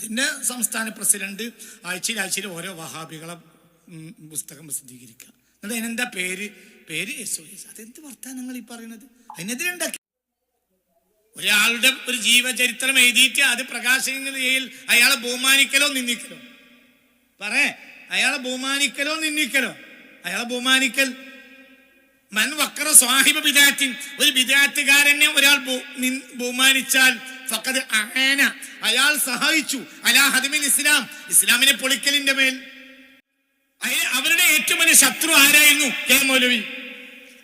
അതിന്റെ സംസ്ഥാന പ്രസിഡന്റ് ആഴ്ചയിൽ ആഴ്ചയിൽ ഓരോ വഹാബികളെ പുസ്തകം പ്രസിദ്ധീകരിക്കുക. എന്നിട്ട് അതിനെന്താ പേര്? പേര് യേശു ഒ എസ് അതെന്ത് വർത്താനങ്ങൾ ഈ പറയുന്നത്? അതിനെതിരുണ്ടാക്കി ഒരാളുടെ ഒരു ജീവചരിത്രം എഴുതിയിട്ട് അത് ചെയ്യൽ അയാളെ ബഹുമാനിക്കലോ നിന്ദിക്കലോ? പറേ അയാളെ ബഹുമാനിക്കലോ നിന്ദിക്കലോ? അയാളെ ബഹുമാനിക്കൽ. മൻ വക്ര സ്വാഹിബ ഒരു ബിദാത്തുകാരനെ ഒരാൾ ബഹുമാനിച്ചാൽ ഫഖദ് അഹേന. അയാൾ സഹായിച്ചു. അലാ ഹദമിൽ ഇസ്ലാം. ഇസ്ലാമിനെ പൊളിക്കലിന്റെ മേൽ. അവരുടെ ഏറ്റവും വലിയ ശത്രു ആരായിരുന്നു? കെ മൗലവി.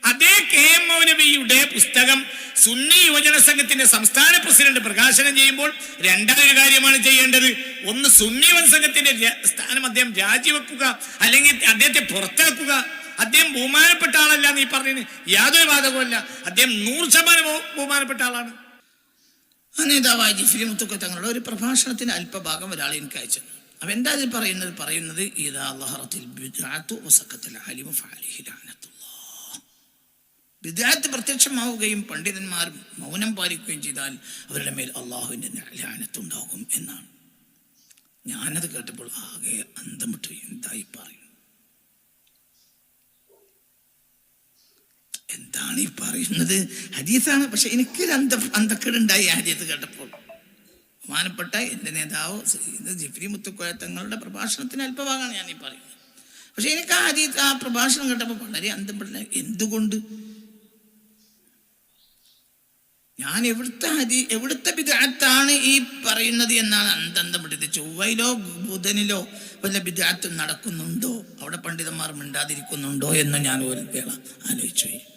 അതേ കെ എം മൗലവിയുടെ പുസ്തകം സുന്നി യുവജന സംഘത്തിന്റെ സംസ്ഥാന പ്രസിഡന്റ് പ്രകാശനം ചെയ്യുമ്പോൾ രണ്ടാമൊരു കാര്യമാണ് ചെയ്യേണ്ടത്. ഒന്ന് സുന്നി യുവജന സംഘത്തിന്റെ സ്ഥാനം അദ്ദേഹം രാജിവെക്കുക അല്ലെങ്കിൽ അദ്ദേഹത്തെ പുറത്താക്കുക. അദ്ദേഹം ബഹുമാനപ്പെട്ട ആളല്ല നീ പറഞ്ഞു യാതൊരു ബാധകമല്ല അദ്ദേഹം നൂറ് ശതമാനം ബഹുമാനപ്പെട്ട ആളാണ്. നേതാവായ ജിഫിലി മുത്തുക്ക തങ്ങളുടെ ഒരു പ്രഭാഷണത്തിന് അല്പഭാഗം ഒരാൾ എനിക്ക് അയച്ചു. അപ്പം എന്താ ഇത് പറയുന്നത്? പറയുന്നത് വിദ്യാർത്ഥി പ്രത്യക്ഷമാവുകയും പണ്ഡിതന്മാർ മൗനം പാലിക്കുകയും ചെയ്താൽ അവരുടെ മേൽ അള്ളാഹുവിന്റെ ലാനത്തുണ്ടാകും എന്നാണ്. ഞാനത് കേട്ടപ്പോൾ ആകെ അന്തമിട്ട് എന്തായി പറയുന്നു എന്താണ് ഈ പറയുന്നത്? ഹദീസാണ്. പക്ഷെ എനിക്ക് അന്ത അന്തക്കേടുണ്ടായി ഹദീസ് കേട്ടപ്പോൾ. ബഹുമാനപ്പെട്ട എന്റെ നേതാവ് ജിഫ്രി മുത്തുക്കോയ തങ്ങളുടെ പ്രഭാഷണത്തിന് അല്പഭാഗമാണ് ഞാൻ ഈ പറയുന്നത്. പക്ഷെ എനിക്ക് ആ ഹദീസ് ആ പ്രഭാഷണം കേട്ടപ്പോൾ വളരെ അന്ധപ്പെട്ട എന്തുകൊണ്ട്? ഞാൻ എവിടുത്തെ ഹരി എവിടുത്തെ വിദാത്താണ് ഈ പറയുന്നത് എന്നാണ് അന്തന്തം വിട്ടത് ചൊവ്വയിലോ ബുധനിലോ വല്ല വിദഗ്ധം നടക്കുന്നുണ്ടോ? അവിടെ പണ്ഡിതന്മാർ മിണ്ടാതിരിക്കുന്നുണ്ടോ എന്ന് ഞാൻ ഒരു വേള ആലോചിച്ചു.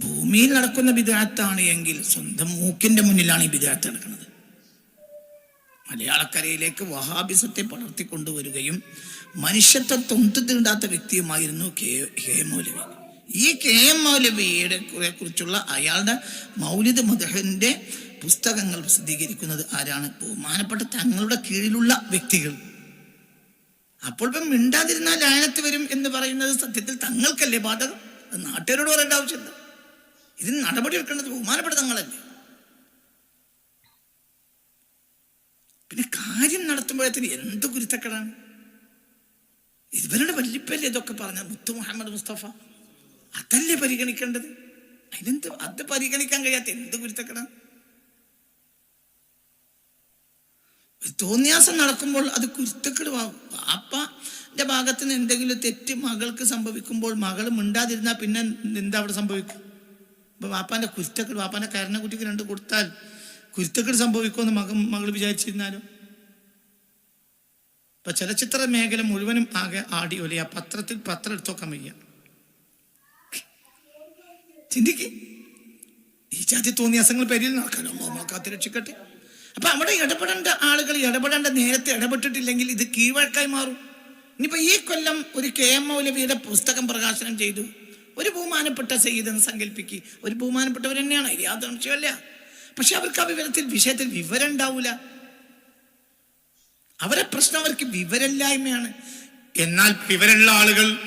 ഭൂമിയിൽ നടക്കുന്ന വിദാത്താണ് എങ്കിൽ സ്വന്തം മൂക്കിന്റെ മുന്നിലാണ് ഈ വിദഗ്ധ നടക്കുന്നത്. മലയാളക്കരയിലേക്ക് വഹാബിസത്തെ പടർത്തിക്കൊണ്ടുവരികയും മനുഷ്യത്വം തൊന്തു തീണ്ടാത്ത വ്യക്തിയുമായിരുന്നു കെ കെ മൗലവി. ഈ കെ എം മൗലവിയുടെ കുറെ കുറിച്ചുള്ള അയാളുടെ മൗലിദ് മദഹന്റെ പുസ്തകങ്ങൾ പ്രസിദ്ധീകരിക്കുന്നത് ആരാണ്? ബഹുമാനപ്പെട്ട തങ്ങളുടെ കീഴിലുള്ള വ്യക്തികൾ. അപ്പോൾ ഇപ്പം മിണ്ടാതിരുന്നാൽ ലായനത്ത് വരും എന്ന് പറയുന്നത് സത്യത്തിൽ തങ്ങൾക്കല്ലേ ബാധകം? നാട്ടുകാരോട് പറയേണ്ട ആവശ്യമില്ല. ഇതിന് നടപടി എടുക്കേണ്ടത് തങ്ങളല്ലേ? പിന്നെ കാര്യം നടത്തുമ്പോഴത്തേന് എന്ത് കുരുത്തക്കടാണ്? ഇവരുടെ വല്യപ്പല്ലേ ഇതൊക്കെ പറഞ്ഞ മുത്തു മുഹമ്മദ് മുസ്തഫ? അതല്ലേ പരിഗണിക്കേണ്ടത്? അതിനെന്ത് അത് പരിഗണിക്കാൻ കഴിയാത്ത എന്ത് കുരുത്തക്കടാണ്? തോന്നിയാസം നടക്കുമ്പോൾ അത് കുരുത്തക്കെടുവാകും പാപ്പന്റെ ഭാഗത്ത് നിന്ന് എന്തെങ്കിലും തെറ്റ് മകൾക്ക് സംഭവിക്കുമ്പോൾ മകൾ മിണ്ടാതിരുന്നാൽ പിന്നെ എന്താ അവിടെ സംഭവിക്കും? ഇപ്പൊ വാപ്പാന്റെ കുരുത്തക്കേട് വാപ്പാന്റെ കരണക്കുട്ടിക്ക് രണ്ട് കൊടുത്താൽ കുരുത്തക്കേട് സംഭവിക്കുമെന്ന് മകൻ മകൾ വിചാരിച്ചിരുന്നാലോ. ഇപ്പൊ ചലച്ചിത്ര മേഖല മുഴുവനും ആകെ ആടി ഒലിയ. പത്രത്തിൽ പത്രം എടുത്തോക്കാൻ വയ്യ. ചിന്തിക്ക്. ഈ ജാതി തോന്നിയാസങ്ങൾ പേരിൽ നടക്കാനോ നമ്മളെ കാത്തിരക്ഷിക്കട്ടെ അപ്പൊ അവിടെ ഇടപെടേണ്ട ആളുകൾ ഇടപെടേണ്ട നേരത്തെ ഇടപെട്ടിട്ടില്ലെങ്കിൽ ഇത് കീഴ്വഴക്കായി മാറും. ഇനിയിപ്പോ ഈ കൊല്ലം ഒരു കെ എം മൗലവിയുടെ പുസ്തകം പ്രകാശനം ചെയ്തു. ഒരു ബഹുമാനപ്പെട്ട സയ്യിദ് എന്ന് സങ്കല്പിക്ക്. ഒരു ബഹുമാനപ്പെട്ടവർ തന്നെയാണ് യാതൊരു സംശയമല്ല പക്ഷെ അവർക്ക് ആ വിവരത്തിൽ വിഷയത്തിൽ വിവരം ഉണ്ടാവൂല. അവരെ പ്രശ്നം അവർക്ക് വിവരമില്ലായ്മയാണ്. എന്നാൽ വിവരമുള്ള ആളുകൾ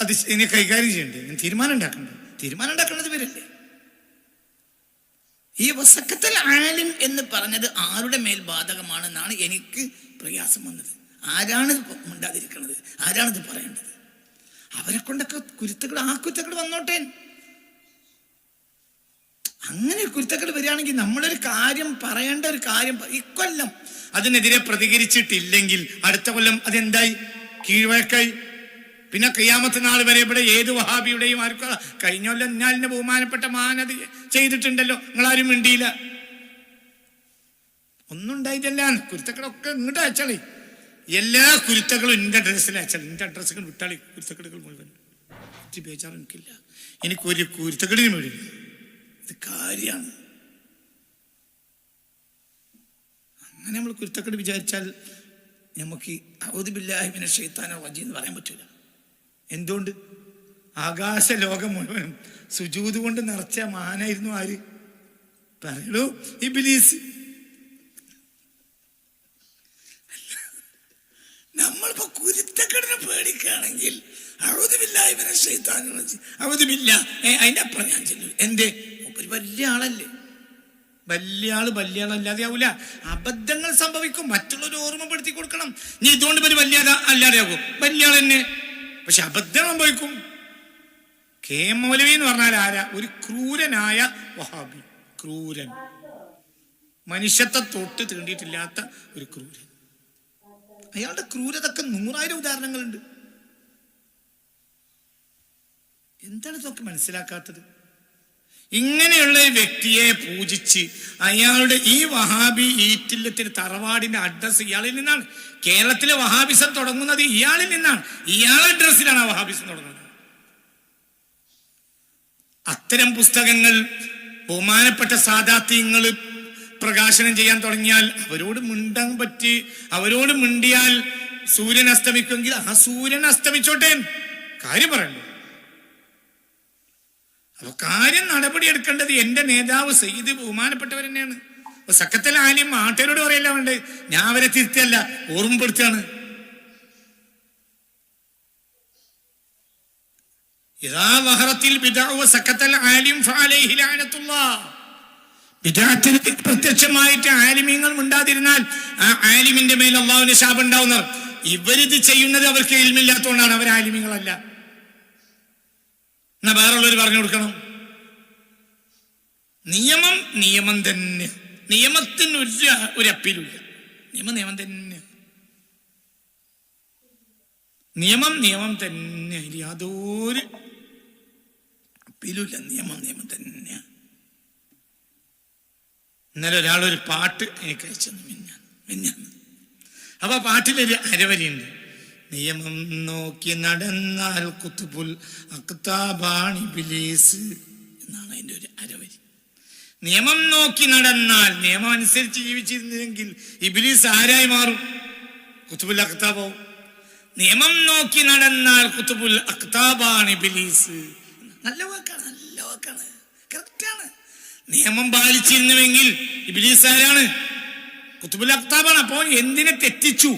അത് ഇതിനെ കൈകാര്യം ചെയ്യണ്ടേ? തീരുമാനം ഉണ്ടാക്കണ്ടേ? തീരുമാനം ഉണ്ടാക്കുന്നത് ഇവരല്ലേ? ഈ വസക്കത്തൽ ആലിം എന്ന് പറഞ്ഞത് ആരുടെ മേൽ ബാധകമാണെന്നാണ് എനിക്ക് പ്രയാസം വന്നത്. ആരാണ് ഉണ്ടാതിരിക്കുന്നത് ആരാണിത് പറയേണ്ടത്? അവരെ കൊണ്ടൊക്കെ കുരുത്തകൾ ആ കുരുത്തക്കൾ വന്നോട്ടെ. അങ്ങനെ കുരുത്തക്കൾ വരികയാണെങ്കിൽ നമ്മളൊരു കാര്യം പറയേണ്ട ഒരു കാര്യം ഇക്കൊല്ലം അതിനെതിരെ പ്രതികരിച്ചിട്ടില്ലെങ്കിൽ അടുത്ത കൊല്ലം അതെന്തായി? കീഴ്വഴക്കായി. പിന്നെ കയ്യാമത്തെ നാൾ വരെ ഇവിടെ ഏത് വഹാബിയുടെയും ആർക്കും കഴിഞ്ഞ കൊല്ലം ഞാലിന്റെ ബഹുമാനപ്പെട്ട മാനത് ചെയ്തിട്ടുണ്ടല്ലോ. നിങ്ങളാരും മിണ്ടിയില്ല. ഒന്നും ഉണ്ടായിട്ടല്ല. ഇങ്ങോട്ട് അയച്ചാളി. എല്ലാ കുരുത്തകളും എന്റെ അഡ്രസ്സിൽ അച്ഛൻ എന്റെ അഡ്രസ്സുകൾ വിട്ടാളി കുരുത്തക്കെടുകൾ മുഴുവൻ ഒത്തിരി ബേജാറ് എനിക്കില്ല. എനിക്കൊരു കുരുത്തക്കടിനും വേണ്ടിയില്ല ഇത് കാര്യമാണ്. അങ്ങനെ നമ്മൾ കുരുത്തക്കെട് വിചാരിച്ചാൽ നമുക്ക് ഔദിബില്ലാഹിമിനെ ഷെയ്ത്താനോ വജി എന്ന് പറയാൻ പറ്റൂല. എന്തുകൊണ്ട്? ആകാശ ലോകം മുഴുവനും സുജൂത് കൊണ്ട് നിറച്ച മാനായിരുന്നു ആര്? പറയുള്ളൂ ഈ നമ്മളിപ്പോ കുരുത്തക്കെടിനെ പേടിക്കുകയാണെങ്കിൽ അഴുതുമില്ലായ്മനെ ഷെയ്ത്താൻ അഴുതുമില്ല അതിന്റെ അപ്പുറം ഞാൻ ചെല്ലു. എന്തേ? ഒരു വലിയ ആളല്ലേ? വലിയ ആൾ വലിയ ആളല്ലാതെ ആവൂല അബദ്ധങ്ങൾ സംഭവിക്കും. മറ്റുള്ളവർ ഓർമ്മപ്പെടുത്തി കൊടുക്കണം. നീ ഇതുകൊണ്ട് ഒരു വലിയ അല്ലാതെ ആകും വലിയ ആൾ തന്നെ. പക്ഷെ അബദ്ധം സംഭവിക്കും. കെ മൗലവി എന്ന് പറഞ്ഞാൽ ആരാ? ഒരു ക്രൂരനായ വഹാബി. ക്രൂരൻ. മനുഷ്യത്തെ തൊട്ട് തീണ്ടിയിട്ടില്ലാത്ത ഒരു ക്രൂരൻ. അയാളുടെ ക്രൂരതൊക്കെ നൂറായിരം ഉദാഹരണങ്ങളുണ്ട്. എന്താണ് ഇതൊക്കെ മനസ്സിലാക്കാത്തത്? ഇങ്ങനെയുള്ള വ്യക്തിയെ പൂജിച്ച് അയാളുടെ ഈ വഹാബി ഈറ്റില്ലത്തിന് തറവാടിന്റെ അഡ്രസ് ഇയാളിൽ നിന്നാണ്. കേരളത്തിലെ വഹാബിസം തുടങ്ങുന്നത് ഇയാളിൽ നിന്നാണ്. ഇയാളുടെ അഡ്രസ്സിലാണ് ആ വഹാബിസം തുടങ്ങുന്നത്. അത്തരം പുസ്തകങ്ങൾ ബഹുമാനപ്പെട്ട സാദാത്യങ്ങൾ പ്രകാശനം ചെയ്യാൻ തുടങ്ങിയാൽ അവരോട് മിണ്ടാൻ പറ്റി അവരോട് മിണ്ടിയാൽ സൂര്യൻ അസ്തമിക്കുമെങ്കിൽ ആ സൂര്യൻ അസ്തമിച്ചോട്ടെ കാര്യം പറയണ്ടു? അപ്പൊ കാര്യം നടപടി എടുക്കേണ്ടത് എന്റെ നേതാവ് സയ്യിദ് ബഹുമാനപ്പെട്ടവർ തന്നെയാണ്. സക്കത്തൽ ആലിം നാട്ടുകാരോട് പറയല്ല വേണ്ട? ഞാൻ അവരെ തിരുത്തല്ല ഓർമ്മപ്പെടുത്തുകയാണ്. യഥാ വഹറത്തിൽ പിതാവ് സക്കത്തൽ ആലിം ഫഅലൈഹി വിദാത്തിന് പ്രത്യക്ഷമായിട്ട് ആലിമീങ്ങൾ ഉണ്ടാതിരുന്നാൽ ആ ആലിമിന്റെ മേൽ അള്ളാഹുവിന് ശാപം ഉണ്ടാവുന്നവർ. ഇവരിത് ചെയ്യുന്നത് അവർക്ക് ഇൽമില്ലാത്തതുകൊണ്ടാണ് അവർ ആലിമീങ്ങളല്ല. എന്നാ വേറുള്ളവർ പറഞ്ഞു കൊടുക്കണം. നിയമം നിയമം തന്നെ. നിയമത്തിന് ഒരു ഒരു അപ്പീലുമില്ല നിയമം നിയമം തന്നെ. നിയമം നിയമം തന്നെ. യാതൊരു അപ്പീലുമില്ല നിയമം നിയമം തന്നെയാണ് ഇന്നലെ ഒരാളൊരു പാട്ട് എനിക്ക് അയച്ചു മിന്നാന്ന് അപ്പൊ ആ പാട്ടിലൊരു അരവരിയുണ്ട്. നിയമം നോക്കി നടന്നാൽ കുത്തുപുൽ അക്താബാണി ബിലീസ് എന്നാണ് അതിന്റെ ഒരു അരവരി. നിയമം നോക്കി നടന്നാൽ നിയമം അനുസരിച്ച് ജീവിച്ചിരുന്നെങ്കിൽ ഇബിലീസ് ആരായി മാറും? കുത്തുബുൽ അക്താബോ. നിയമം നോക്കി നടന്നാൽ കുത്തുബുൽ അക്താബാണ് ഇബിലീസ്. നല്ല വാക്കാണ് നല്ല വാക്കാണ്. കറക്റ്റാണ് നിയമം പാലിച്ചിരുന്നുവെങ്കിൽ ഇബിലീസ് ആരാണ്? കുത്തുബുൽ അക്താബാണ് എന്തിനെ തെറ്റിച്ചു?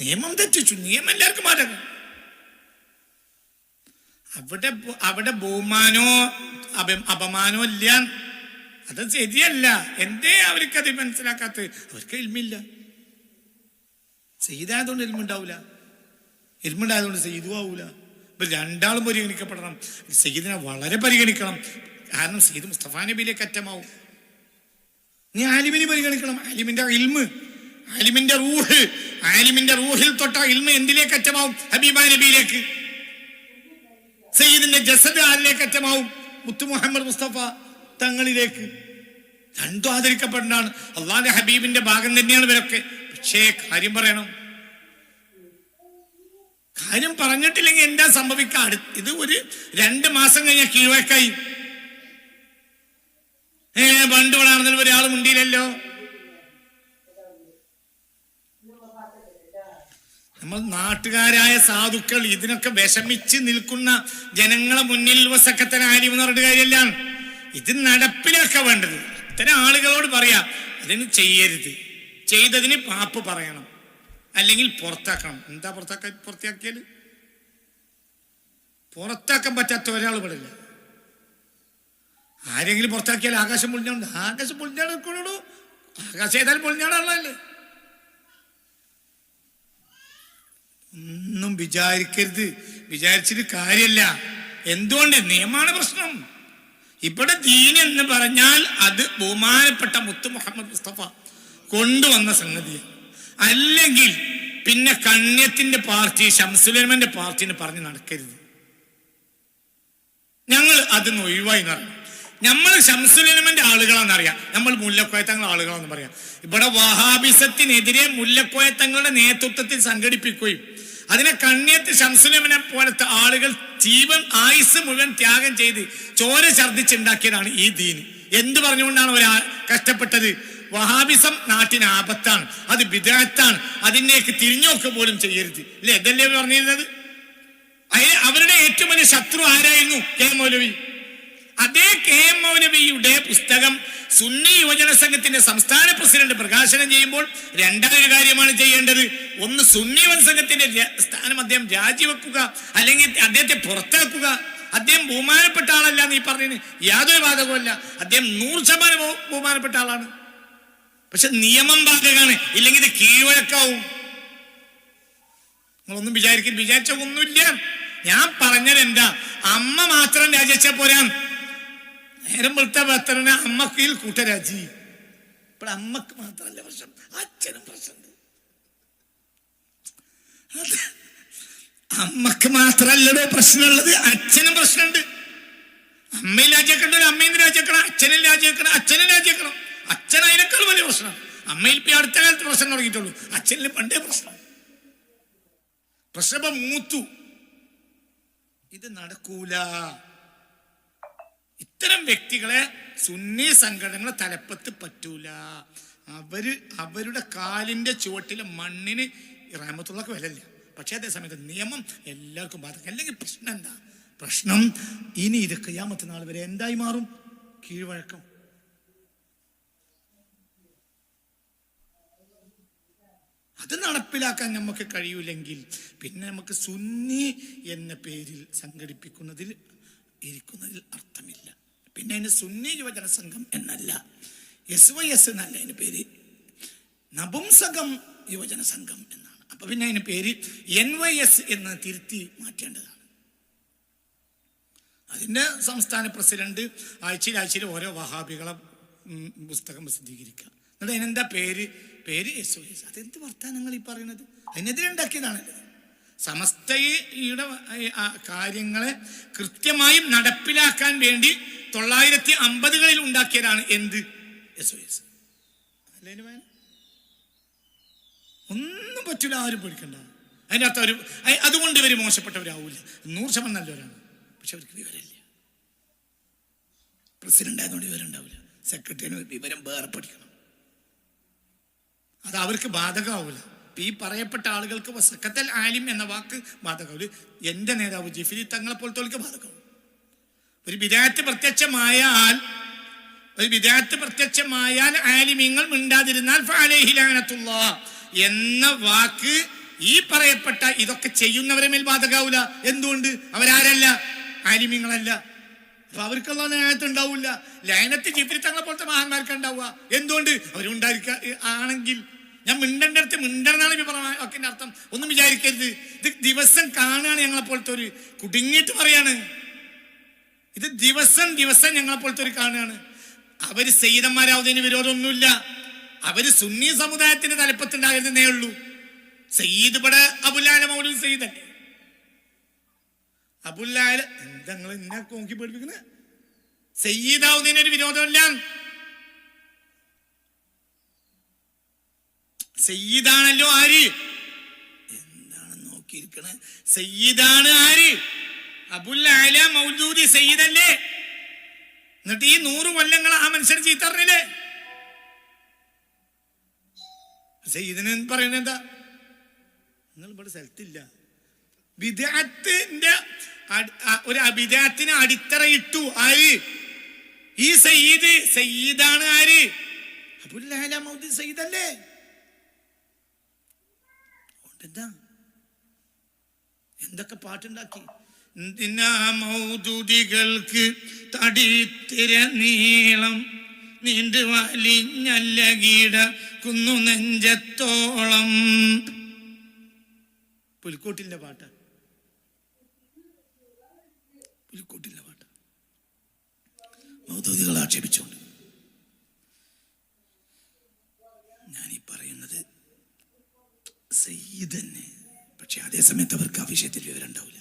നിയമം തെറ്റിച്ചു. നിയമം എല്ലാവർക്കും മാറ്റം അവിടെ അവിടെ ബഹുമാനോ അപ അപമാനോ ഇല്ല. അത് ശരിയല്ല. എന്തേ അവർക്ക് അത് മനസ്സിലാക്കാത്ത? അവർക്ക് എൽമില്ല. ചെയ്തായതുകൊണ്ട് എൽമുണ്ടാവൂല. എൽമുണ്ടായതുകൊണ്ട് ചെയ്തു ആവൂല ഇപ്പൊ രണ്ടാളും പരിഗണിക്കപ്പെടണം. സയ്യിദിനെ വളരെ പരിഗണിക്കണം. കാരണം സയ്യിദ് മുസ്തഫ നബിയിലേക്ക് അറ്റമാവും നീ ആലിമിനെ പരിഗണിക്കണം. ആലിമിന്റെ ഇൽമ് ആലിമിന്റെ റൂഹ് ആലിമിന്റെ റൂഹിൽ തൊട്ട ഇൽമ എന്തിലേക്ക് അറ്റമാവും ഹബീബ നബിയിലേക്ക്. സയ്യിദിന്റെ ജസദ് ആരിലേക്ക് അറ്റമാവും മുത്തു മുഹമ്മദ് മുസ്തഫ തങ്ങളിലേക്ക്. രണ്ടും ആദരിക്കപ്പെടേണ്ടതാണ്. അള്ളാന്റെ ഹബീബിന്റെ ഭാഗം തന്നെയാണ് ഇവരൊക്കെ. പക്ഷേ കാര്യം പറയണം. കാര്യം പറഞ്ഞിട്ടില്ലെങ്കിൽ എന്താ സംഭവിക്കുക ഇത് ഒരു രണ്ട് മാസം കഴിഞ്ഞ കീഴ്വഴക്കായി. ഏ പണ്ട് വളർന്നതിൽ ഒരാൾ മുണ്ടിയില്ലല്ലോ? നമ്മൾ നാട്ടുകാരായ സാധുക്കൾ ഇതിനൊക്കെ വിഷമിച്ച് നിൽക്കുന്ന ജനങ്ങളെ മുന്നിൽ വസക്കത്തനാരി എന്ന് പറഞ്ഞ കാര്യമല്ല ഇത് നടപ്പിലൊക്കെ വേണ്ടത്. ഇത്തരം ആളുകളോട് പറയാ അതിന് ചെയ്യരുത്. ചെയ്തതിന് പാപ്പ് പറയണം. അല്ലെങ്കിൽ പുറത്താക്കണം. എന്താ പുറത്താക്കാൻ പുറത്താക്കിയാൽ പുറത്താക്കാൻ പറ്റാത്ത ഒരാൾ ഇവിടെ ആരെങ്കിലും പുറത്താക്കിയാൽ ആകാശം പൊളിഞ്ഞാണ്ട് ആകാശം പൊളിഞ്ഞാണ് ആകാശം ഏതായാലും പൊളിഞ്ഞാടാണല്ലേ ഒന്നും വിചാരിക്കരുത്. വിചാരിച്ചിട്ട് കാര്യമല്ല. എന്തുകൊണ്ട്? നിയമമാണ് പ്രശ്നം. ഇവിടെ ദീൻ എന്ന് പറഞ്ഞാൽ അത് ബഹുമാനപ്പെട്ട മുത്തു മുഹമ്മദ് മുസ്തഫ കൊണ്ടുവന്ന സംഗതി അല്ലെങ്കിൽ പിന്നെ കണ്യത്തിന്റെ പാർട്ടി ഷംസുലമന്റെ പാർട്ടിന് പറഞ്ഞ് നടക്കരുത്. ഞങ്ങൾ അതിന് ഒഴിവായി നടന്നു നമ്മൾ ഷംസുലമന്റെ ആളുകളാണെന്നറിയാം നമ്മൾ മുല്ലക്കോയത്തങ്ങളുടെ ആളുകളാണെന്ന് പറയാം. ഇവിടെ വഹാബിസത്തിനെതിരെ മുല്ലക്കോയത്തങ്ങളുടെ നേതൃത്വത്തിൽ സംഘടിപ്പിക്കുകയും അതിനെ കണ്ണിയത്ത് ഷംസുലിമനെ പോലത്തെ ആളുകൾ ജീവൻ ആയുസ് മുഴുവൻ ത്യാഗം ചെയ്ത് ചോര ഛർദ്ദിച്ചുണ്ടാക്കിയതാണ് ഈ ദീൻ. എന്ത് പറഞ്ഞുകൊണ്ടാണ് അവർ കഷ്ടപ്പെട്ടത്? വഹാബിസം നാട്ടിന് ആപത്താണ്. അത് വിദഗ്ധാണ് അതിനേക്ക് തിരിഞ്ഞോക്ക് പോലും ചെയ്യരുത്. അല്ലേ ഇതല്ലേ പറഞ്ഞിരുന്നത്? അവരുടെ ഏറ്റവും വലിയ ശത്രു ആരായിരുന്നു? കെ മൗലവി? അതേ കെ എം മൗലവിയുടെ പുസ്തകം സുന്നി യുവജന സംഘത്തിന്റെ സംസ്ഥാന പ്രസിഡന്റ് പ്രകാശനം ചെയ്യുമ്പോൾ രണ്ടാമൊരു കാര്യമാണ് ചെയ്യേണ്ടത്. ഒന്ന് സുന്നി യുവജന സംഘത്തിന്റെ സ്ഥാനം അദ്ദേഹം രാജിവെക്കുക അല്ലെങ്കിൽ അദ്ദേഹത്തെ പുറത്താക്കുക. അദ്ദേഹം ബഹുമാനപ്പെട്ട ആളല്ല നീ പറഞ്ഞതിന് യാതൊരു ബാധകമല്ല അദ്ദേഹം നൂറ് ശതമാനം ബഹുമാനപ്പെട്ട ആളാണ്. പക്ഷെ നിയമം ബാധകമാണ്. ഇല്ലെങ്കിൽ ഇത് കീഴ്വഴക്കാവും. നിങ്ങളൊന്നും വിചാരിക്കും വിചാരിച്ച ഒന്നുമില്ല. ഞാൻ പറഞ്ഞത് എന്താ? അമ്മ മാത്രം രാജിച്ച പോരാ. നേരം വെളുത്ത ഭർത്തരന് അമ്മക്കിൽ കൂട്ടരാജി. ഇപ്പോൾ അമ്മയ്ക്ക് മാത്രമല്ല പ്രശ്നം. അച്ഛനും പ്രശ്നമുണ്ട്. അമ്മയ്ക്ക് മാത്രല്ലടോ പ്രശ്നമുള്ളത്. അച്ഛനും പ്രശ്നമുണ്ട്. അമ്മയും രാജിയാക്കണ്ട അമ്മയും രാജിയാക്കണം അച്ഛനും രാജിയാക്കണം അച്ഛനും രാജിയാക്കണം അച്ഛൻ അതിനേക്കാൾ വലിയ പ്രശ്നം അമ്മയിൽ ഇപ്പൊ അടുത്ത കാലത്ത് പ്രശ്നം തുടങ്ങിയിട്ടുള്ളൂ. അച്ഛനിൽ പണ്ടേ പ്രശ്നം. പ്രശ്നം മൂത്തു. ഇത് നടക്കൂല. ഇത്തരം വ്യക്തികളെ സുന്നി സംഘടനകളെ തലപ്പത്ത് പറ്റൂല. അവർ അവരുടെ കാലിന്റെ ചുവട്ടിലെ മണ്ണിന് റഹമത്തുള്ളക്ക് വിലയില്ല. പക്ഷേ അതേ സമയത്ത് നിയമം എല്ലാവർക്കും ബാധിക്കും അല്ലെങ്കിൽ പ്രശ്നം എന്താ? പ്രശ്നം ഇനി ഇത് കയ്യാമത്തെ നാൾ വരെ എന്തായി മാറും? കീഴ്വഴക്കം. അത് നടപ്പിലാക്കാൻ നമുക്ക് കഴിയൂലെങ്കിൽ പിന്നെ നമുക്ക് സുന്നി എന്ന പേരിൽ സംഘടിപ്പിക്കുന്നതിൽ ഇരിക്കുന്നതിൽ അർത്ഥമില്ല. പിന്നെ അതിന് സുന്നി യുവജന സംഘം എന്നല്ല. എസ് വൈ എസ് എന്നല്ല അതിന് പേര്. നപുംസകം യുവജന സംഘം എന്നാണ്. അപ്പൊ പിന്നെ അതിന് പേര് എൻ വൈ എസ് എന്ന് തിരുത്തി മാറ്റേണ്ടതാണ്. അതിന്റെ സംസ്ഥാന പ്രസിഡന്റ് ആഴ്ചയിൽ ആഴ്ചയിൽ ഓരോ വഹാബികളെ പുസ്തകം പ്രസിദ്ധീകരിക്കുക. എന്നിട്ട് അതിനെന്താ പേര്? പേര് എസ് ഒ എസ് അതെന്ത് വർത്താനങ്ങൾ ഈ പറയുന്നത്? അതിനെതിരെ ഉണ്ടാക്കിയതാണല്ലോ. സമസ്തയുടെ കാര്യങ്ങളെ കൃത്യമായും നടപ്പിലാക്കാൻ വേണ്ടി തൊള്ളായിരത്തി അമ്പതുകളിൽ ഉണ്ടാക്കിയതാണ് എന്ത്? എസ് ഒ എസ് ഒന്നും പറ്റൂല ആരും പേടിക്കണ്ട. അതിന്റെ അർത്ഥം ഒരു അതുകൊണ്ട് ഇവർ മോശപ്പെട്ടവരാവില്ല. നൂറ് ശതമാനം നല്ലവരാണ്. പക്ഷെ അവർക്ക് വിവരമില്ല. പ്രസിഡന്റ് ആയതുകൊണ്ട് വിവരം ഉണ്ടാവില്ല സെക്രട്ടറിന് വിവരം വേറെ പഠിക്കണം. അത് അവർക്ക് ബാധകമാവില്ല. ഈ പറയപ്പെട്ട ആളുകൾക്ക് വസക്കത്തൽ ആലിം എന്ന വാക്ക് ബാധകമാവില്ല എന്റെ നേതാവ് ജിഫിലി തങ്ങളെ പോലത്തെ ബാധകമാവും ഒരു വിദേഹത്ത് പ്രത്യക്ഷമായാൽ ഒരു വിദേഹത്ത് പ്രത്യക്ഷമായാൽ ആലിമ്യങ്ങൾ മിണ്ടാതിരുന്നാൽ ഫാലേഹിലാനത്തുള്ള എന്ന വാക്ക് ഈ പറയപ്പെട്ട ഇതൊക്കെ ചെയ്യുന്നവരെ മേൽ ബാധകാവൂല. എന്തുകൊണ്ട്? അവരാരല്ല? ആലിമ്യങ്ങളല്ല അപ്പൊ അവർക്കുള്ള ന്യായത്ത് ഉണ്ടാവില്ല ലയനത്ത് ജിഫ്രി തങ്ങളെ പോലത്തെ മഹാന്മാർക്ക് ഉണ്ടാവുക. എന്തുകൊണ്ട്? അവരുണ്ടായിരിക്ക ആണെങ്കിൽ ഞാൻ മിണ്ടന്റെ അടുത്ത് മിണ്ടണമെന്നാണ് ഇപ്പൊ പറഞ്ഞ വാക്കിന്റെ അർത്ഥം. ഒന്നും വിചാരിക്കരുത്. ഇത് ദിവസം കാണുകയാണ് ഞങ്ങളെപ്പോലത്തെ ഒരു കുടുങ്ങിയിട്ട് പറയാണ്. ഇത് ദിവസം ദിവസം ഞങ്ങളെപ്പോലത്തെ ഒരു കാണുകയാണ് അവർ സയ്യിദന്മാരാവുന്നതിന് വിരോധമൊന്നുമില്ല. അവർ സുന്നി സമുദായത്തിന്റെ തലപ്പത്തുണ്ടായിരുന്നേ ഉള്ളൂ. സയ്യിദ് ഇവിടെ അബുലാല മൗലി അല്ലേ? അബുല്ലാല എന്താ നിങ്ങൾ എന്നെ നോക്കി സയ്യിദാവുന്നതിന് ഒരു വിരോധമില്ല. സയ്യിദാണല്ലോ ആര്? എന്താണ് നോക്കിയിരിക്കണ? സയ്യിദാണ് ആര്? അബുൽ അല മൗദൂദി സയ്യിദല്ലേ? എന്നിട്ട് ഈ നൂറ് കൊല്ലങ്ങൾ ആ മനുഷ്യൻ ചീത്തറിഞ്ഞില്ലേ? സയ്യിദിന് പറയുന്നത് എന്താ? നിങ്ങൾ ഇവിടെ സ്ഥലത്തില്ല. വിദാത്തിന്റെ ഒരു അഭിദാത്തിന് അടിത്തറയിട്ടു ആര്? ഈ സയ്യിദ് സയ്യിദാണ് ആര്? അബുല്ലാല മൗദി സയ്യിദല്ലേ? എന്താ എന്തൊക്കെ പാട്ടുണ്ടാക്കി? മൗദുദികൾക്ക് തടിത്തിര നീളം? നീണ്ടു വലിഞ്ഞല്ല കീട കുന്നു നെഞ്ചത്തോളം. പുലിക്കോട്ടിന്റെ പാട്ട്. പുലിക്കോട്ടിന്റെ പാട്ട്. മൗദൂദികൾ ആക്ഷേപിച്ചുകൊണ്ട് ഞാൻ ഈ പറയുന്നത് സയ്യിദന്നെ പക്ഷെ അതേ സമയത്ത് അവർക്ക് ആ വിഷയത്തിൽ വിവരം ഉണ്ടാവില്ല.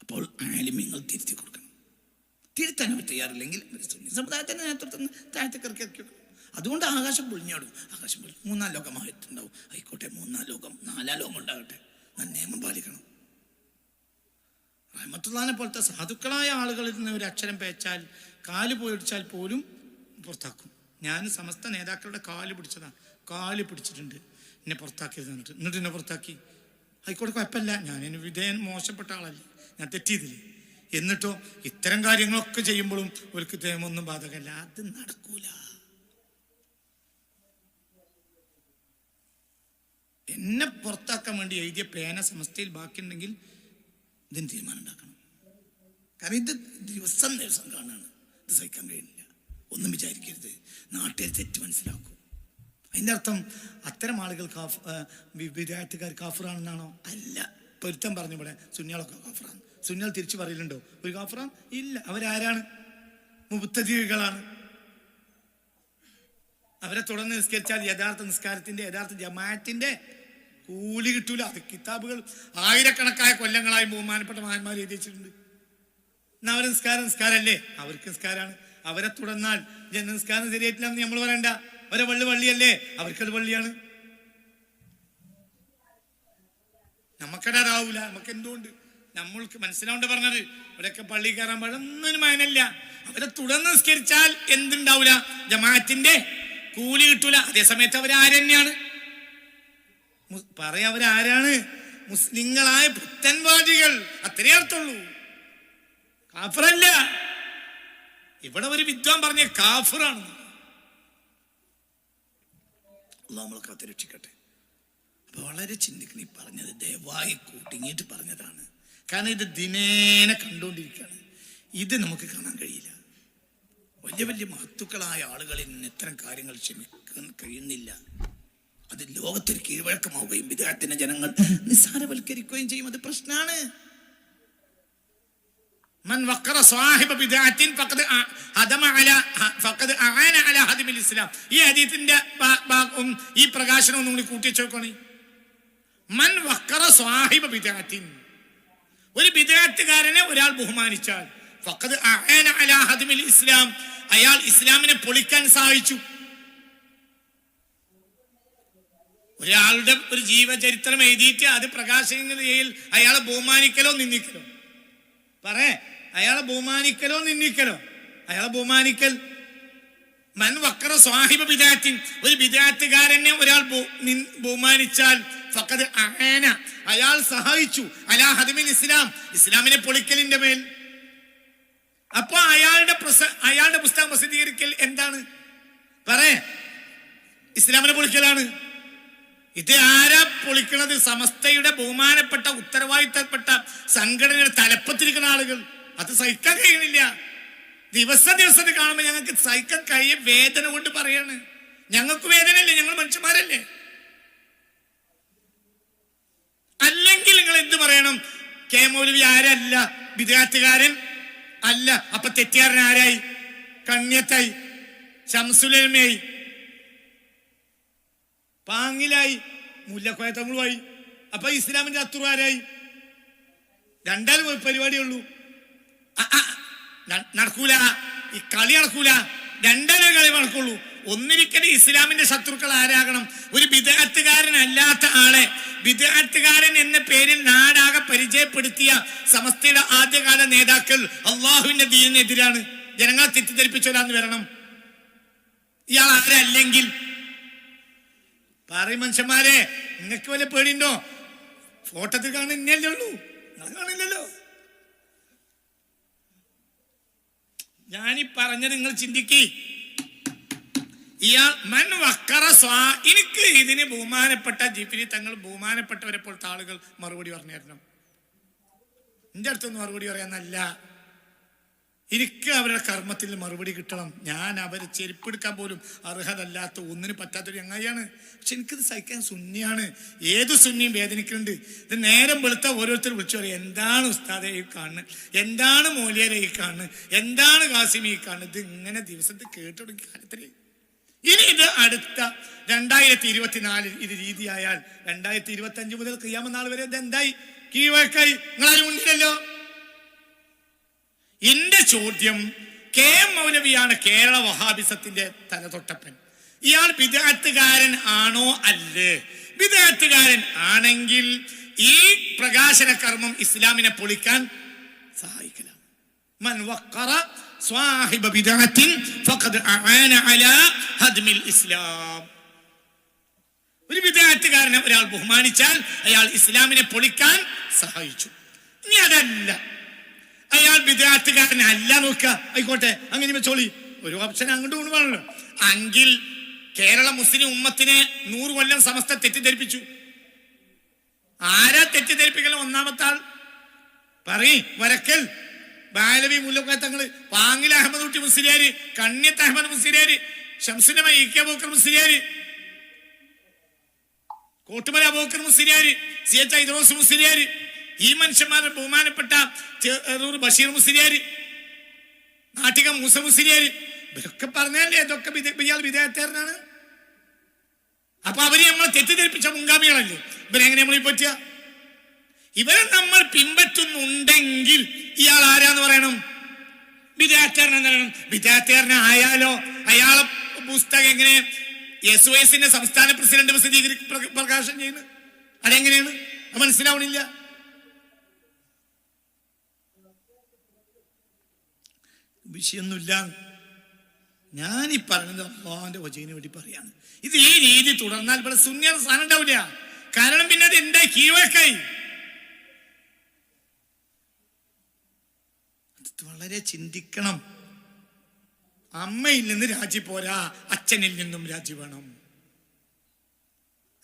അപ്പോൾ ആലിമ്യങ്ങൾ തിരുത്തി കൊടുക്കണം. തിരുത്താൻ അവർ തയ്യാറില്ലെങ്കിൽ സമുദായത്തിന്റെ നേതൃത്വം താഴത്തേക്ക് ഇറക്കി ഇറക്കി അതുകൊണ്ട് ആകാശം പൊളിഞ്ഞാടും. ആകാശം പൊളി മൂന്നാം ലോകമായിട്ടുണ്ടാവും ആയിക്കോട്ടെ മൂന്നാം ലോകം നാലാം ലോകം ഉണ്ടാകട്ടെ. ഞാൻ നിയമം പാലിക്കണം. റഹമത്തുള്ളാനെ പോലത്തെ സാധുക്കളായ ആളുകളിൽ നിന്ന് ഒരു അക്ഷരം പേച്ചാൽ കാൽ പോയിടിച്ചാൽ പോലും പുറത്താക്കും. ഞാൻ സമസ്ത നേതാക്കളുടെ കാൽ പിടിച്ചതാണ് കാൽ പിടിച്ചിട്ടുണ്ട്. എന്നെ പുറത്താക്കിയത് എന്നിട്ട്. എന്നിട്ട് എന്നെ പുറത്താക്കി. ആയിക്കോട്ടെ കുഴപ്പമില്ല. ഞാൻ എന്നെ വിധേയൻ മോശപ്പെട്ട ആളല്ലേ. ഞാൻ തെറ്റിയതില്ലേ? എന്നിട്ടോ ഇത്തരം കാര്യങ്ങളൊക്കെ ചെയ്യുമ്പോഴും ഒരിക്കൽ നിയമമൊന്നും ബാധകമല്ല. അത് നടക്കൂല. എന്നെ പുറത്താക്കാൻ വേണ്ടി എഴുതിയ പേന സമസ്തയിൽ ബാക്കിയുണ്ടെങ്കിൽ ഇതിന് തീരുമാനം ഉണ്ടാക്കണം. കാരണം ഇത് ദിവസം ദിവസം കാണാണ് ഇത് സഹിക്കാൻ കഴിയുന്നില്ല. ഒന്നും വിചാരിക്കരുത്. നാട്ടിൽ തെറ്റ് മനസ്സിലാക്കും. അതിന്റെ അർത്ഥം അത്തരം ആളുകൾ കാഫ് വിദ്യാർത്ഥിക്കാർ കാഫറാണെന്നാണോ? അല്ല. പൊരുത്തം പറഞ്ഞു ഇവിടെ സുന്നികളൊക്കെ കാഫറാണ്. സുന്നികൾ തിരിച്ചു പറയലുണ്ടോ? ഒരു കാഫറാൻ? ഇല്ല. അവരാരാണ്? മുബത്തജീവികളാണ് അവരെ തുടർന്ന് നിസ്കരിച്ചാൽ യഥാർത്ഥ നിസ്കാരത്തിന്റെ യഥാർത്ഥ ജമാഅത്തിന്റെ കൂലി കിട്ടൂല. അത് കിതാബുകൾ ആയിരക്കണക്കായ കൊല്ലങ്ങളായി ബഹുമാനപ്പെട്ട മഹാന്മാർ എഴുതി വെച്ചിട്ടുണ്ട്. എന്നാ അവരെ നിസ്കാരം നിസ്കാരമല്ലേ? അവർക്ക് നിസ്കാരമാണ്. അവരെ തുടർന്നാൽ ജന നിസ്കാരം ശരിയായിട്ടില്ല എന്ന് നമ്മൾ പറയണ്ട. അവരെ വള്ളി വള്ളിയല്ലേ? അവർക്കത് വള്ളിയാണ്. നമുക്കടാവൂല നമുക്ക് എന്തുകൊണ്ട് നമ്മൾക്ക് മനസ്സിലാവേണ്ട പറഞ്ഞത്. ഇവിടെയൊക്കെ പള്ളി കയറാൻ പാടൊന്നും മയനല്ല അവരെ തുടർന്ന് നിസ്കരിച്ചാൽ എന്തുണ്ടാവൂല? ജമാഅത്തിന്റെ കൂലി കിട്ടൂല. അതേസമയത്ത് സമയത്ത് അവരാരെന്നെയാണ് പറയാ അവരാരാണ് മുസ്ലിങ്ങളായ പുത്തൻവാദികൾ അത്രേ അർത്ഥമുള്ളൂ. കാഫറല്ല. ഇവിടെ ഒരു വിദ്വാൻ പറഞ്ഞ കാഫറാണ് അള്ളാഹ് നമ്മളെ കാത്തിരക്ഷിക്കട്ടെ അപ്പൊ വളരെ ചിന്തിക്കണം ഈ പറഞ്ഞത് ദയവായി കൂട്ടിങ്ങിയിട്ട് പറഞ്ഞതാണ്. കാരണം ഇത് ദിനേന കണ്ടുകൊണ്ടിരിക്കുകയാണ് ഇത് നമുക്ക് കാണാൻ കഴിയില്ല. വലിയ വലിയ മഹത്തുക്കളായ ആളുകളിൽ നിന്ന് ഇത്തരം കാര്യങ്ങൾ ക്ഷമിക്കാൻ കഴിയുന്നില്ല. അത് ലോകത്തിൽ കീഴ്വഴക്കമാവുകയും വിദേഹത്തിന്റെ ജനങ്ങൾ നിസ്സാരവൽക്കരിക്കുകയും ചെയ്യും. അത് പ്രശ്നമാണ്. من وقر صاحب بدعة فقد أ- هدم على فقد أعان على هدم الإسلام ഈ ഹദീത്തിന്റെ ഭാ- ഭാഗവും ഈ പ്രകാശനം ഒന്നും കൂടി കൂട്ടി വെച്ചോക്കണേ മൻ വക്കറ സ്വാഹിബ ബിദാത്തിൻ ഒരു ബിദാത്തുകാരനെ ഒരാൾ ബഹുമാനിച്ചാൽ ഫഖദ് അആന അലാ ഹദ്മിൽ ഇസ്ലാം അയാൾ ഇസ്ലാമിനെ പൊളിക്കാൻ സഹായിച്ചു ഒരാളുടെ ഒരു ജീവചരിത്രം എഴുതിയിട്ട് അത് പ്രകാശനയിൽ അയാളെ ബഹുമാനിക്കലോ നിന്ദിക്കലോ പറേ അയാളെ ബഹുമാനിക്കലോ നിന്ദിക്കലോ? അയാളെ ബഹുമാനിക്കൽ. മൻ വക്ര സ്വാഹിബ ബിദാത്തിൻ ഒരു ബിദാത്തുകാരനെ ഒരാൾ ബഹുമാനിച്ചാൽ ഫഖദ് അആന അയാൾ സഹായിച്ചു. അലാ ഹദിമിൽ ഇസ്ലാം. ഇസ്ലാമിനെ പൊളിക്കലിന്റെ മേൽ. അപ്പൊ അയാളുടെ അയാളുടെ പുസ്തകം പ്രസിദ്ധീകരിക്കൽ എന്താണ്? പറയേ. ഇസ്ലാമിനെ പൊളിക്കലാണ്. ഇത് ആരാ പൊളിക്കുന്നത് സമസ്തയുടെ ബഹുമാനപ്പെട്ട ഉത്തരവാദിത്തപ്പെട്ട സംഘടനയുടെ തലപ്പത്തിരിക്കുന്ന ആളുകൾ. അത് സഹിക്കാൻ കഴിയണില്ല. ദിവസം ദിവസം കാണുമ്പോൾ ഞങ്ങൾക്ക് സഹിക്കാൻ കഴിയും. വേദന കൊണ്ട് പറയാണ്. ഞങ്ങൾക്ക് വേദനയല്ലേ? ഞങ്ങൾ മനുഷ്യന്മാരല്ലേ? അല്ലെങ്കിൽ നിങ്ങൾ എന്ത് പറയണം? കെ മൗലവി ആരല്ല വിദ്യാർത്ഥികാരൻ അല്ല. അപ്പൊ തെറ്റുകാരൻ ആരായി? കണ്യത്തായി. ശംസുലമയായി പാങ്ങിലായി. മുല്ലക്കോയത്തങ്ങളുമായി അപ്പൊ ഇസ്ലാമിന്റെ അത്തുറ ആരായി രണ്ടാലും പരിപാടിയുള്ളൂ നടക്കൂല. ഈ കളി നടക്കൂല. രണ്ടര കളി നടക്കുള്ളൂ. ഒന്നിരിക്കലും ഇസ്ലാമിന്റെ ശത്രുക്കൾ ആരാകണം? ഒരു അല്ലാത്ത ആളെ. വിദഗ്ധകാരൻ എന്ന പേരിൽ നാടാകെ പരിചയപ്പെടുത്തിയ സമസ്തയുടെ ആദ്യകാല നേതാക്കൾ അള്ളാഹുവിന്റെ ദീനിനെതിരാണ്. ജനങ്ങളെ തെറ്റിദ്ധരിപ്പിച്ചവരാന്ന് വരണം. ഇയാൾ ആരല്ലെങ്കിൽ? പറയും മനുഷ്യന്മാരെ നിങ്ങൾക്ക് വല്ല പേടിയുണ്ടോ? ഫോട്ടത്തിൽ കാണുന്നല്ലേ ഉള്ളൂ. കാണില്ലല്ലോ ഞാനീ പറഞ്ഞത് നിങ്ങൾ ചിന്തിക്കി. ഇയാൾ മൻ വക്കറ സ്വാ എനിക്ക് ഇതിന് ബഹുമാനപ്പെട്ട ജിഫിരി തങ്ങൾ ബഹുമാനപ്പെട്ടവരെ പോലത്തെ ആളുകൾ മറുപടി പറഞ്ഞായിരുന്നു. എന്റെ അടുത്തൊന്നും മറുപടി പറയാന്നല്ല എനിക്ക് അവരുടെ കർമ്മത്തിൽ മറുപടി കിട്ടണം. ഞാൻ അവരെ ചെരുപ്പെടുക്കാൻ പോലും അർഹതല്ലാത്ത ഒന്നിന് പറ്റാത്തൊരു ചങ്ങായിയാണ് പക്ഷെ എനിക്കിത് സഹിക്കാൻ സുന്നിയാണ്. ഏത് സുന്നിയും വേദനിക്കുന്നുണ്ട്. ഇത് നേരം വെളുത്ത ഓരോരുത്തർ വിളിച്ചു പറയും എന്താണ് ഉസ്താദെ ഈ കാണുന്നത് എന്താണ് മോലിയരെ ഈ കാണുന്നത് എന്താണ് കാസിമി ഈ കാണുന്നത് ഇത് ഇങ്ങനെ ദിവസത്തെ കേട്ടുകൊടുക്കുക കാലത്തിൽ ഇനി ഇത് അടുത്ത രണ്ടായിരത്തി ഇരുപത്തിനാലിൽ ഇത് രീതിയായാൽ രണ്ടായിരത്തി ഇരുപത്തി അഞ്ച് മുതൽ ക്രിയാമനാൾ വരെ ഇത് എന്തായി? കീഴ്വഴക്കായി. നിങ്ങളാരും ഉണ്ടില്ലല്ലോ എന്റെ ചോദ്യം കെ എം മൗലവിയാണ് കേരള വഹാബിസത്തിന്റെ തലതൊട്ടപ്പൻ. ഇയാൾ വിദഗ്ധകാരൻ ആണോ അല്ലേ? വിദഗ്ധകാരൻ ആണെങ്കിൽ ഈ പ്രകാശന കർമ്മം ഇസ്ലാമിനെ പൊളിക്കാൻ സഹായിക്കലാം മൻ ഫഖദ് അലാ ഹദ്മിൽ ഇസ്ലാം. ഒരു വിദഗ്ധകാരനെ ഒരാൾ ബഹുമാനിച്ചാൽ അയാൾ ഇസ്ലാമിനെ പൊളിക്കാൻ സഹായിച്ചു. ഇനി അതല്ല. അയാൾ വിദ്യാർത്ഥികാരനല്ല നോക്കുക ആയിക്കോട്ടെ അങ്ങനെ വെച്ചോളി ഒരു ഓപ്ഷൻ അങ്ങോട്ട് കൊണ്ടുപോകണല്ലോ അങ്കിൽ കേരള മുസ്ലിം ഉമ്മത്തിനെ നൂറ് കൊല്ലം സമസ്ത തെറ്റിദ്ധരിപ്പിച്ചു. ആരാ തെറ്റിദ്ധരിപ്പിക്കൽ ഒന്നാമത്തെ ആൾ പറയ് Varakkal. Balavi മുല്ലക്ക Thangal. Pangil Ahammed Kutty Musliyar Kannith Ahammed Musliyar Shamsulama E K Bokkar Musliyar Kottumala Abookkar Musliyar C H Aidros Musliyar ഈ മനുഷ്യന്മാരെ ബഹുമാനപ്പെട്ട ബഷീർ മുസ്ലിയാർ നാട്ടിക മൂസ മുസ്ലിയാർ ഇവരൊക്കെ പറഞ്ഞല്ലേ ഇതൊക്കെ വിദേ- ഇയാൾ വിധേയത്തേരനാണ് അപ്പൊ അവർ നമ്മളെ തെറ്റിദ്ധരിപ്പിച്ച മുൻഗാമികളല്ലേ? ഇവരെങ്ങനെ നമ്മളീ പറ്റുക ഇവരെ നമ്മൾ പിൻപറ്റുന്നുണ്ടെങ്കിൽ ഇയാൾ ആരാന്ന് പറയണം? വിദ്യാർത്ഥിയാരനെന്ന് വിദ്യാർത്ഥികരനെ ആയാലോ? അയാളെ പുസ്തകം എങ്ങനെ എസ് ഒ എസിന്റെ സംസ്ഥാന പ്രസിഡന്റ് പ്രസിദ്ധീകരി പ്രകാശം പ്രകാശനം ചെയ്യുന്നത് അതെങ്ങനെയാണ്? അത് മനസ്സിലാവണില്ല. വിഷയൊന്നുമില്ല. ഞാൻ ഈ പറയുന്നത് അള്ളാഹിന്റെ വചന വേണ്ടി പറയാണ്. ഇത് ഈ രീതി തുടർന്നാൽ ഇവിടെ സുന്യർ സ്ഥാനം ഉണ്ടാവില്ല. കാരണം പിന്നെ അത് എന്താ? കീഴക്കായി വളരെ ചിന്തിക്കണം. അമ്മയിൽ നിന്ന് രാജി പോരാ അച്ഛനിൽ നിന്നും രാജി വേണം.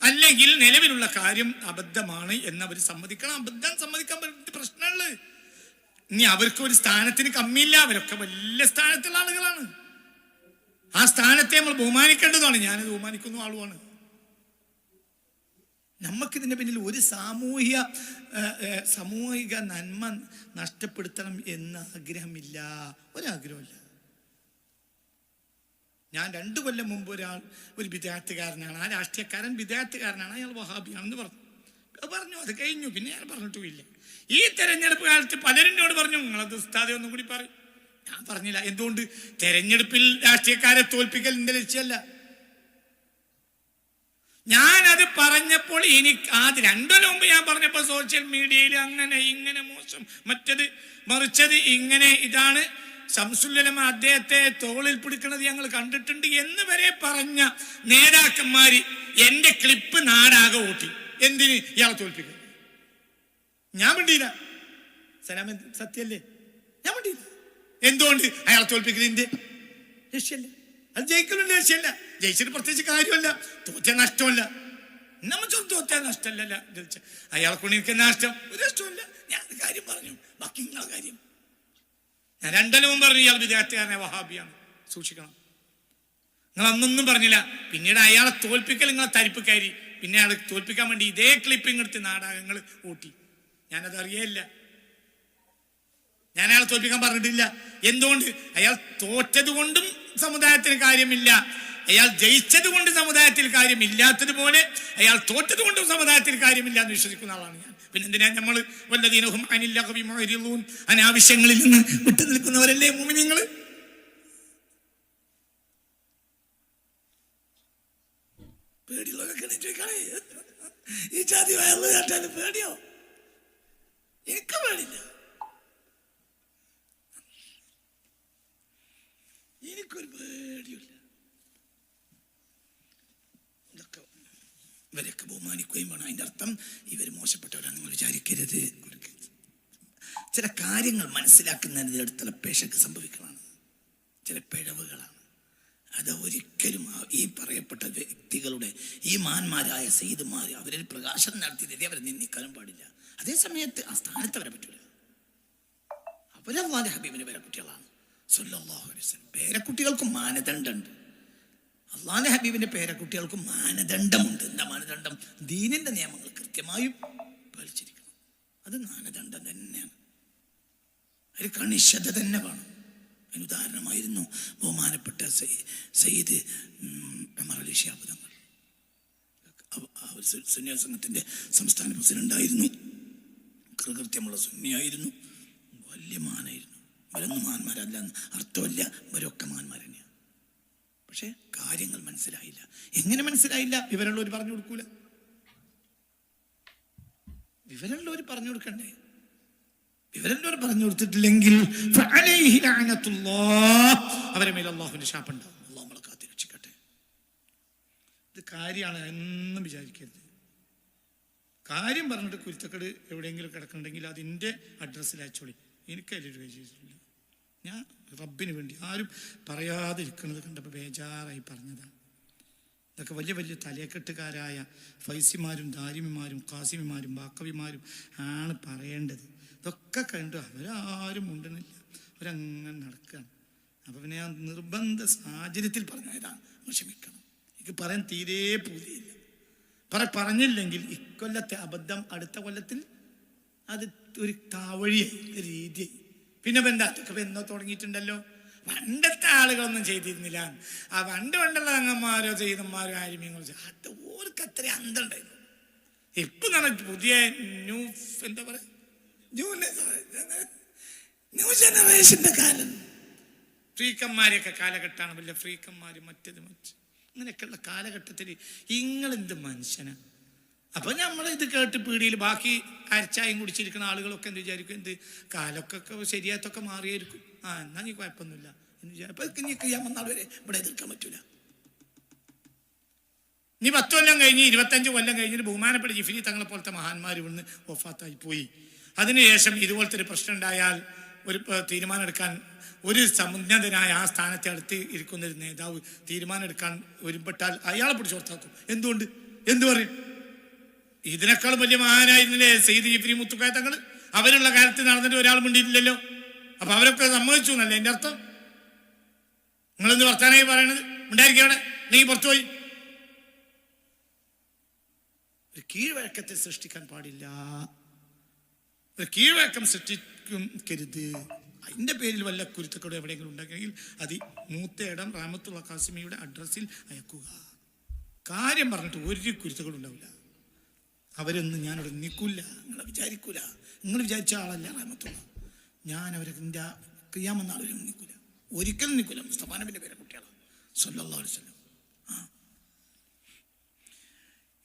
അല്ലെങ്കിൽ നിലവിലുള്ള കാര്യം അബദ്ധമാണ് എന്നവർ സമ്മതിക്കണം. അബദ്ധം സമ്മതിക്കാൻ പ്രശ്നമുള്ളത്. ഇനി അവർക്ക് ഒരു സ്ഥാനത്തിന് കമ്മിയില്ല. അവരൊക്കെ വലിയ സ്ഥാനത്തുള്ള ആളുകളാണ്. ആ സ്ഥാനത്തെ നമ്മൾ ബഹുമാനിക്കേണ്ടതാണ്. ഞാൻ ബഹുമാനിക്കുന്ന ആളുമാണ്. നമുക്കിതിന്റെ പിന്നിൽ ഒരു സാമൂഹിക സാമൂഹിക നന്മ നഷ്ടപ്പെടുത്തണം എന്ന ആഗ്രഹമില്ല. ഒരാഗ്രഹമില്ല. ഞാൻ രണ്ടു കൊല്ലം മുമ്പ് ഒരാൾ ഒരു വിദ്യാർത്ഥികാരനാണ് ആ രാഷ്ട്രീയക്കാരൻ വിദ്യാർത്ഥികാരനാണ് അയാൾ വഹാബിയാണെന്ന് പറഞ്ഞു. അത് പറഞ്ഞു അത് കഴിഞ്ഞു. പിന്നെ ഞാൻ പറഞ്ഞിട്ടുമില്ല ഈ തെരഞ്ഞെടുപ്പ് കാലത്ത് പലരും എന്നോട് പറഞ്ഞു നിങ്ങളത് ഉസ്താദെ ഒന്നും കൂടി പറയും. ഞാൻ പറഞ്ഞില്ല. എന്തുകൊണ്ട്? തെരഞ്ഞെടുപ്പിൽ രാഷ്ട്രീയക്കാരെ തോൽപ്പിക്കൽ എന്റെ ലക്ഷ്യമല്ല. ഞാനത് പറഞ്ഞപ്പോൾ എനിക്ക് ആദ്യം രണ്ടിന് മുമ്പ് ഞാൻ പറഞ്ഞപ്പോൾ സോഷ്യൽ മീഡിയയിൽ അങ്ങനെ ഇങ്ങനെ മോശം. മറ്റത് മറിച്ചത് ഇങ്ങനെ ഇതാണ്. ശംസുല്ലമ അദ്ദേഹത്തെ തോളിൽ പിടിക്കുന്നത് ഞങ്ങൾ കണ്ടിട്ടുണ്ട് എന്ന് വരെ പറഞ്ഞ നേതാക്കന്മാര് എന്റെ ക്ലിപ്പ് നാടാകെ ഓട്ടി. എന്തിന് ഇയാളെ തോൽപ്പിക്കും? ഞാൻ മിണ്ടിയില്ല. സലാം സത്യല്ലേ ഞാൻ മിണ്ടിയില്ല. എന്തുകൊണ്ട് അയാളെ തോൽപ്പിക്കുന്നതിന്റെ ലക്ഷ്യമല്ല അത് ജയിക്കലും ലക്ഷ്യമല്ല ജയിച്ചിട്ട് പ്രത്യേകിച്ച് കാര്യമല്ല. തോറ്റ നഷ്ടമല്ല. നമ്മ തോറ്റ നഷ്ടമല്ല അയാളെ കൊണ്ട് എനിക്ക് നഷ്ടം? ഒരു നഷ്ടമല്ല ഞാൻ കാര്യം പറഞ്ഞു. ബാക്കി നിങ്ങളെ കാര്യം. ഞാൻ രണ്ടല്ല മുമ്പ് പറഞ്ഞു ഇയാൾ വിദ്യാർത്ഥികാരനെ വഹാബിയാണ്. സൂക്ഷിക്കണം. നിങ്ങൾ അന്നൊന്നും പറഞ്ഞില്ല. പിന്നീട് അയാളെ തോൽപ്പിക്കൽ നിങ്ങളെ തരിപ്പുകാരി പിന്നെ അയാൾ തോൽപ്പിക്കാൻ വേണ്ടി ഇതേ ക്ലിപ്പിംഗ് എടുത്ത് നാടകങ്ങൾ ഊട്ടി. ഞാനത് അറിയേയില്ല. ഞാൻ അയാളെ തോൽപ്പിക്കാൻ പറഞ്ഞിട്ടില്ല. എന്തുകൊണ്ട്? അയാൾ തോറ്റത് കൊണ്ടും സമുദായത്തിന് കാര്യമില്ല. അയാൾ ജയിച്ചത് കൊണ്ട് സമുദായത്തിൽ കാര്യമില്ലാത്തതുപോലെ അയാൾ തോറ്റത് കൊണ്ടും സമുദായത്തിൽ കാര്യമില്ല എന്ന് വിശ്വസിക്കുന്ന ആളാണ് ഞാൻ. പിന്നെ എന്തിനാ നമ്മൾ വല്ലതീനഹും അനില്ല കവിമാരിലൂൻ അനാവശ്യങ്ങളിൽ നിന്ന് വിട്ടു നിൽക്കുന്നവരല്ലേ മോമിനിങ്ങൾ പേടിയുള്ളവരൊക്കെ എണീറ്റ്. ഈ ജാതി വയറിൽ കേട്ടാലും പേടിയോ? എനിക്ക് പേടില്ല എനിക്കൊരു പേടിയില്ല ഇതൊക്കെ ഇവരെയൊക്കെ ബഹുമാനിക്കുകയും വേണം. അതിന്റെ അർത്ഥം ഇവർ മോശപ്പെട്ടവരാണ് നിങ്ങൾ വിചാരിക്കരുത്. ചില കാര്യങ്ങൾ മനസ്സിലാക്കുന്നതിന് അടുത്തുള്ള പേശക്ക് സംഭവിക്കുന്നതാണ്. ചില പിഴവുകളാണ്. അത് ഒരിക്കലും ഈ പറയപ്പെട്ട വ്യക്തികളുടെ ഈ മാന്മാരായ സെയ്തുമാർ അവരിൽ പ്രകാശനം നടത്തിയത് അവരെ നിന്ദിക്കാനും പാടില്ല. അതേ സമയത്ത് ആ സ്ഥാനത്ത് അവരെ പറ്റൂല. അവരല്ലാതെ ഹബീബിന് പേരക്കുട്ടികളാണ് കുട്ടികളാണ്. പേരക്കുട്ടികൾക്കും മാനദണ്ഡമുണ്ട്. അള്ളാന്റെ ഹബീബിന്റെ പേരക്കുട്ടികൾക്കും മാനദണ്ഡമുണ്ട്. എന്താ മാനദണ്ഡം? ദീനിന്റെ നിയമങ്ങൾ കൃത്യമായും പാലിച്ചിരിക്കണം. അത് മാനദണ്ഡം തന്നെയാണ്. ഒരു കണിശത തന്നെ വേണം. അതിന് ബഹുമാനപ്പെട്ട സയ്യി- സയ്യിദ് ഉം, ഉമർ അലി ഷിയാബുദങ്ങൾ അവർ സുന്നി സംഘത്തിന്റെ സംസ്ഥാന പ്രസിഡന്റായിരുന്നു. കൃത്യമുള്ള സുന്നിയായിരുന്നു. വലിയ മാനായിരുന്നു ഇവരൊന്നും മാന്മാരല്ല അർത്ഥമല്ല ഇവരൊക്കെ മാന്മാർ തന്നെയാണ്. പക്ഷെ കാര്യങ്ങൾ മനസ്സിലായില്ല. എങ്ങനെ മനസ്സിലായില്ല? വിവരമുള്ളവർ പറഞ്ഞു കൊടുക്കൂല. വിവരമുള്ളവർ പറഞ്ഞു കൊടുക്കണ്ടേ? വിവരമുള്ളവർ പറഞ്ഞു കൊടുത്തിട്ടില്ലെങ്കിൽ. അവരെ മേൽ അള്ളാഹുവിന്റെ ശാപ്പുണ്ടാവും അള്ളാഹു നമ്മളെ കാത്തി രക്ഷിക്കട്ടെ ഇത് കാര്യമാണ് എന്നും വിചാരിക്കരുത്. കാര്യം പറഞ്ഞിട്ട് കുരുത്തക്കട് എവിടെയെങ്കിലും കിടക്കുന്നുണ്ടെങ്കിൽ അതിന്റെ അഡ്രസ്സിൽ അയച്ചോളി. എനിക്ക് അതിലൊരു ചെയ്തിട്ടില്ല ഞാൻ റബ്ബിന് വേണ്ടി ആരും പറയാതെ ഇരിക്കുന്നത് കണ്ടപ്പോൾ ബേജാറായി പറഞ്ഞതാണ്. ഇതൊക്കെ വലിയ വലിയ തലയക്കെട്ടുകാരായ ഫൈസിമാരും ദാരിമിമാരും കാസിമിമാരും ബാക്കവിമാരും ആണ് പറയേണ്ടത്. ഇതൊക്കെ കണ്ടു. അവരാരും മുണ്ടണില്ല. അവരങ്ങനെ നടക്കുകയാണ് അപ്പം പിന്നെ ഞാൻ നിർബന്ധ സാഹചര്യത്തിൽ പറഞ്ഞതാണ് ക്ഷമിക്കണം. എനിക്ക് പറയാൻ തീരെ പൂതിയില്ല. പറ പറഞ്ഞില്ലെങ്കിൽ ഇക്കൊല്ലത്തെ അബദ്ധം അടുത്ത കൊല്ലത്തിൽ അത് ഒരു താവഴിയായി ഒരു രീതിയായി. പിന്നെ ഇപ്പൊ എന്താ? അതൊക്കെ എന്നോ തുടങ്ങിയിട്ടുണ്ടല്ലോ? പണ്ടത്തെ ആളുകളൊന്നും ചെയ്തിരുന്നില്ല. ആ പണ്ട് പണ്ടുള്ള അങ്ങന്മാരോ ചെയ്തന്മാരോ ആര്യമീങ്ങളോ അത് ഓർക്ക് അത്ര അന്തണ്ടായിരുന്നു ഇപ്പം നട പുതിയ ന്യൂ എന്താ പറയാ? ന്യൂ ജനറേഷന്റെ കാലം. ഫ്രീക്കന്മാരെയൊക്കെ കാലഘട്ടമാണ്. വലിയ ഫ്രീക്കന്മാർ മറ്റേത് മറ്റ്. അങ്ങനെയൊക്കെയുള്ള കാലഘട്ടത്തിൽ ഇങ്ങളെന്ത് മനുഷ്യനാ? അപ്പൊ നമ്മൾ ഇത് കേട്ട് പീടിയിൽ ബാക്കി അരച്ചായും കുടിച്ചിരിക്കുന്ന ആളുകളൊക്കെ എന്ത് വിചാരിക്കും? എന്ത്? കാലൊക്കെ ശരിയാത്തൊക്കെ മാറിയായിരിക്കും. ആ എന്നാ നീ കുഴപ്പമൊന്നുമില്ല. എന്ന് വിചാരിക്കും നീ ചെയ്യാൻ നാൾ വരെ ഇവിടെ എതിർക്കാൻ പറ്റൂല. നീ പത്ത് കൊല്ലം കഴിഞ്ഞ് ഇരുപത്തഞ്ച് കൊല്ലം കഴിഞ്ഞിട്ട് ബഹുമാനപ്പെട്ട ജിഫിനി തങ്ങളെ പോലത്തെ മഹാന്മാർ ഇവിടുന്ന് ഒഫാത്തായി പോയി. അതിനുശേഷം ഇതുപോലത്തെ ഒരു പ്രശ്നം ഉണ്ടായാൽ ഒരു തീരുമാനമെടുക്കാൻ ഒരു സമുന്നതനായ ആ സ്ഥാനത്തെ അടുത്ത് ഇരിക്കുന്ന ഒരു നേതാവ് തീരുമാനമെടുക്കാൻ ഒരുപെട്ടാൽ അയാളെ പിടിച്ച് ഓർത്താക്കും എന്തുകൊണ്ട്? എന്തു പറയും? ഇതിനേക്കാളും വലിയ മഹാനായിരുന്നില്ലേ സെയ്ദ് ജിഫ്രി മുത്തുക്കായ തങ്ങൾ അവരുള്ള കാലത്ത് നടന്നിട്ട് ഒരാൾ മിണ്ടിയിട്ടില്ലല്ലോ. അപ്പൊ അവരൊക്കെ സമ്മതിച്ചു എന്നല്ലേ എന്റെ അർത്ഥം? നിങ്ങളെന്ത് വർത്താനായി പറയണത്? ഉണ്ടായിരിക്കും അവിടെ? നീ പുറത്തു പോയി. കീഴ്വഴക്കത്തെ സൃഷ്ടിക്കാൻ പാടില്ല. കീഴ്വഴക്കം സൃഷ്ടിക്കരുത് അതിന്റെ പേരിൽ വല്ല കുരുത്തക്കടോ എവിടെയെങ്കിലും ഉണ്ടെങ്കിൽ അത് ഇടം റാമത്തുള്ള കാസിമിയുടെ അഡ്രസ്സിൽ അയക്കുക. കാര്യം പറഞ്ഞിട്ട് ഒരു കുരുത്തക്കളും ഉണ്ടാവില്ല. അവരൊന്നും ഞാനവിടെ നിൽക്കില്ല നിങ്ങളെ വിചാരിക്കൂല. നിങ്ങൾ വിചാരിച്ച ആളല്ല റാമത്തുള്ള. ഞാൻ അവരെ ക്രിയാമെന്ന ആളുകളും നിൽക്കില്ല ഒരിക്കലും നിൽക്കില്ല മുസ്തഫാനബിന്റെ പേരെ കുട്ടികളാണ് സല്ലാ അലൈഹി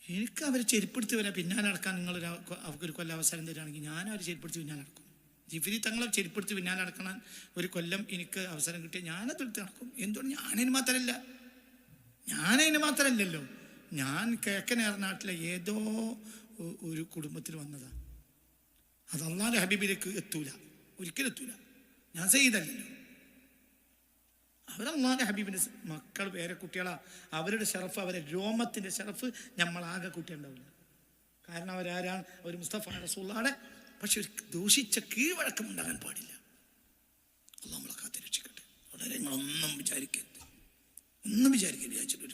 എനിക്ക് അവരെ ചെരുപ്പെടുത്തി വരാൻ പിന്നാലെ നടക്കാൻ നിങ്ങൾ അവർക്കൊരു കൊല്ലം അവസരം തരികയാണെങ്കിൽ ഞാൻ അവരെ ചെരുപ്പെടുത്തി പിന്നാലെ നടക്കും. ജിഫിരി തങ്ങളെ ചെരുപ്പെടുത്തി പിന്നാലെ നടക്കണം. ഒരു കൊല്ലം എനിക്ക് അവസരം കിട്ടിയാൽ ഞാനത് എടുത്ത് നടക്കും. എന്തുകൊണ്ട്? ഞാനതിന് മാത്രമല്ല. ഞാനതിന് മാത്രമല്ലല്ലോ. ഞാൻ കിഴക്കൻ ഏറനാട്ടിലെ ഏതോ ഒരു കുടുംബത്തിൽ വന്നതാണ് അത് ഹബീബിലേക്ക് എത്തൂല. ഒരിക്കലും എത്തൂല. ഞാൻ ചെയ്തല്ലല്ലോ അവരള്ളാന്റെ ഹബീബിന്റെ സ് മക്കൾ പേരെ കുട്ടികളാ. അവരുടെ ഷെറഫ് അവരെ രോമത്തിന്റെ ഷറഫ് നമ്മളാകെ കൂട്ടിയുണ്ടാവില്ല കാരണം അവരാരാണ്? അവർ മുസ്തഫ റസൂള്ളാണ് പക്ഷെ ഒരു ദൂഷിച്ച കീഴ്വഴക്കം ഉണ്ടാകാൻ പാടില്ല. അള്ളാഹ് നമ്മളെ കാത്തി രക്ഷിക്കട്ടെ. വളരെ നിങ്ങളൊന്നും വിചാരിക്കരുത്. ഒന്നും വിചാരിക്കരുത് വിചാരിച്ചിട്ട്